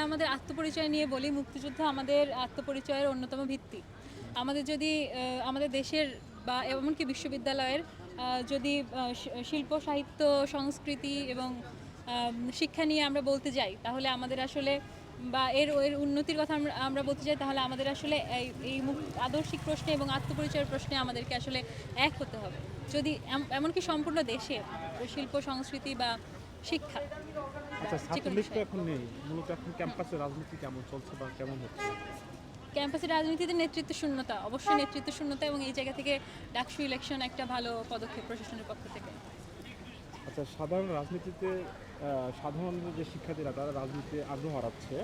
আমাদের আত্মপরিচয় নিয়ে বলি, মুক্তিযুদ্ধ আমাদের আত্মপরিচয়ের অন্যতম ভিত্তি। আমাদের যদি আমাদের দেশের বা এমনকি বিশ্ববিদ্যালয়ের যদি শিল্প, সাহিত্য, সংস্কৃতি এবং শিক্ষা নিয়ে আমরা বলতে যাই, তাহলে আমাদের আসলে বা এর এর উন্নতির কথা আমরা আমরা বলতে চাই তাহলে আমাদের আসলে এই আদর্শিক প্রশ্নে এবং আত্মপরিচয়ের প্রশ্নে আমাদেরকে আসলে এক হতে হবে। যদি এম- এমনকি সম্পূর্ণ দেশে, শিল্প, সংস্কৃতি বা শিক্ষা। আচ্ছা ছাত্রলীগ তো এখন নেই। মূলত এখন ক্যাম্পাসে রাজনীতি কেমন চলছে বা কেমন হচ্ছে? ক্যাম্পাসের রাজনীতিতে নেতৃত্ব শূন্যতা অবশ্যই নেতৃত্ব শূন্যতা এবং এই জায়গা থেকে ডাকসু ইলেকশন একটা ভালো পদক্ষেপ প্রশাসনের পক্ষ থেকে। আচ্ছা সাধারণ রাজনীতিতে সাধারণ যে শিক্ষার্থীরা তারা রাজনীতিতে আগ্রহ হারাচ্ছে।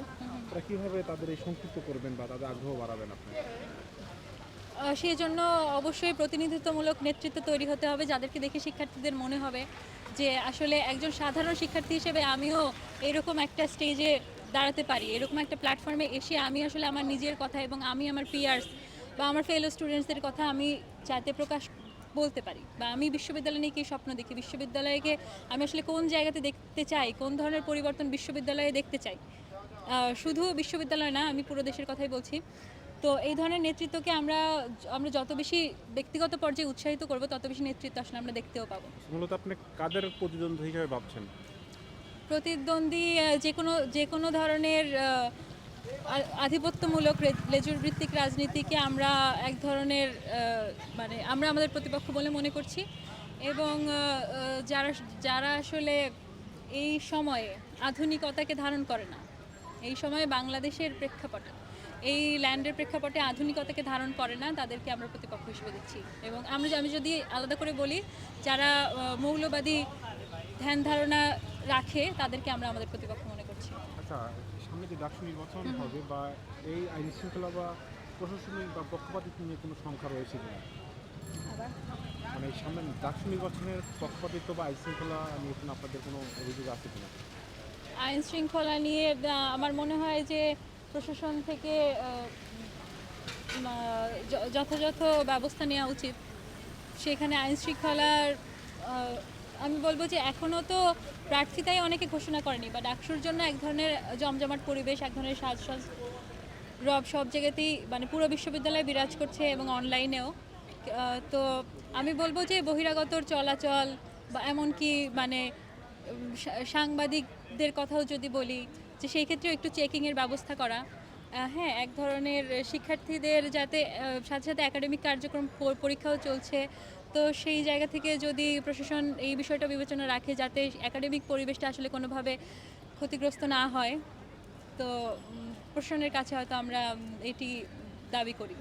তারা কীভাবে তাদের এই সংক্ষিপ্ত করবেন বা তাদের আগ্রহ বাড়াবেন আপনি সেই জন্য অবশ্যই প্রতিনিধিত্বমূলক নেতৃত্ব তৈরি হতে হবে, যাদেরকে দেখে শিক্ষার্থীদের মনে হবে যে আসলে একজন সাধারণ শিক্ষার্থী হিসেবে আমিও এরকম একটা স্টেজে দাঁড়াতে পারি, এরকম একটা প্ল্যাটফর্মে এসে আমি আসলে আমার নিজের কথা এবং আমি আমার পিয়ার্স বা আমার ফেলো স্টুডেন্টসদের কথা আমি যাতে প্রকাশ বলতে পারি বা আমি বিশ্ববিদ্যালয় নিয়ে কী স্বপ্ন দেখি, বিশ্ববিদ্যালয়কে আমি আসলে কোন জায়গাতে দেখতে চাই, কোন ধরনের পরিবর্তন বিশ্ববিদ্যালয়ে দেখতে চাই? শুধু বিশ্ববিদ্যালয় না, আমি পুরো দেশের কথাই বলছি। তো এই ধরনের নেতৃত্বকে আমরা আমরা যত বেশি ব্যক্তিগত পর্যায়ে উৎসাহিত করব তত বেশি নেতৃত্ব আসলে আমরা দেখতেও পাবো। মূলত আপনি কাদের প্রতিদ্বন্দ্বী হিসেবে ভাবছেন? প্রতিদ্বন্দ্বী যে কোনো যে কোনো ধরনের আধিপত্যমূলক লেজুর ভিত্তিক রাজনীতিকে আমরা এক ধরনের মানে আমরা আমাদের প্রতিপক্ষ বলে মনে করছি। এবং যারা যারা আসলে এই সময়ে আধুনিকতাকে ধারণ করে না এই সময়ে বাংলাদেশের প্রেক্ষাপটে। এই ল্যান্ডের প্রেক্ষাপটে আধুনিকতাকে ধারণ করে না তাদেরকে আমরা প্রতিপক্ষ হিসেবে দেখছি এবং আমরা আমি যদি আলাদা করে বলি যারা মৌলবাদী ধ্যান ধারণা রাখে তাদেরকে আমরা আমাদের প্রতিপক্ষ মনে করছি। আচ্ছা সামনে যে ডাকসু নির্বাচন হবে বা এই আইন শৃঙ্খলা বা প্রশাসনিক বা পক্ষপাতিত্ব নিয়ে কোনো সংখ্যা রয়েছে কিনা? মানে সামনে ডাকসু নির্বাচনের পক্ষপাতিত্ব বা আইন শৃঙ্খলা নিয়ে কোনো আপনাদের কোনো অভিযোগ আছে কিনা? আইন শৃঙ্খলা নিয়ে আমার মনে হয় যে প্রশাসন থেকে যথাযথ ব্যবস্থা নেওয়া উচিত। সেখানে আইন শৃঙ্খলার আমি বলব যে এখনও তো প্রার্থিতাই অনেকে ঘোষণা করেনি বা ডাকসুর জন্য এক ধরনের জমজমাট পরিবেশ, এক ধরনের সাজসাজ রব সব জায়গাতেই মানে পুরো বিশ্ববিদ্যালয়ে বিরাজ করছে এবং অনলাইনেও। তো আমি বলব যে বহিরাগতর চলাচল বা এমনকি মানে সাংবাদিকদের কথাও যদি বলি যে সেই ক্ষেত্রেও একটু চেকিংয়ের ব্যবস্থা করা। হ্যাঁ এক ধরনের শিক্ষার্থীদের যাতে সাথে সাথে একাডেমিক কার্যক্রম পরীক্ষাও চলছে। তো সেই জায়গা থেকে যদি প্রশাসন এই বিষয়টা বিবেচনা রাখে যাতে একাডেমিক পরিবেশটা আসলে কোনোভাবে ক্ষতিগ্রস্ত না হয়, তো প্রশাসনের কাছে হয়তো আমরা এটি দাবি করি।